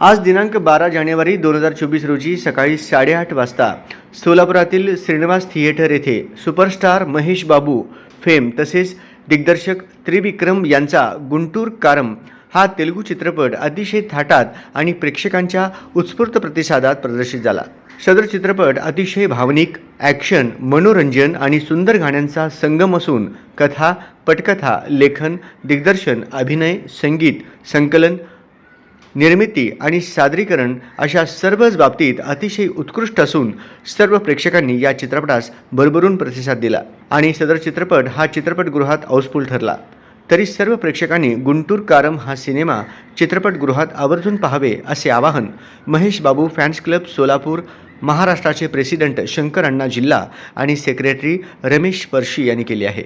आज दिनांक बारा जानेवारी दोन हजार चोवीस रोजी सकाळी साडेआठ वाजता सोलापुरातील श्रीनिवास थिएटर येथे सुपरस्टार महेश बाबू फेम तसेच दिग्दर्शक त्रिविक्रम यांचा गुंटूर कारम हा तेलुगू चित्रपट अतिशय थाटात आणि प्रेक्षकांच्या उत्स्फूर्त प्रतिसादात प्रदर्शित झाला. सदर चित्रपट अतिशय भावनिक ॲक्शन मनोरंजन आणि सुंदर गाण्यांचा संगम असून कथा पटकथा लेखन दिग्दर्शन अभिनय संगीत संकलन निर्मिती आणि सादरीकरण अशा सर्वच बाबतीत अतिशय उत्कृष्ट असून सर्व प्रेक्षकांनी या चित्रपटास भरभरून प्रतिसाद दिला आणि सदर चित्रपट हा चित्रपटगृहात हाऊसफुल ठरला. तरी सर्व प्रेक्षकांनी गुंटूर कारम हा सिनेमा चित्रपटगृहात आवर्जून पाहावे असे आवाहन महेश बाबू फॅन्स क्लब सोलापूर महाराष्ट्राचे प्रेसिडेंट शंकर अण्णा जिल्हा आणि सेक्रेटरी रमेश परशी यांनी केले आहे.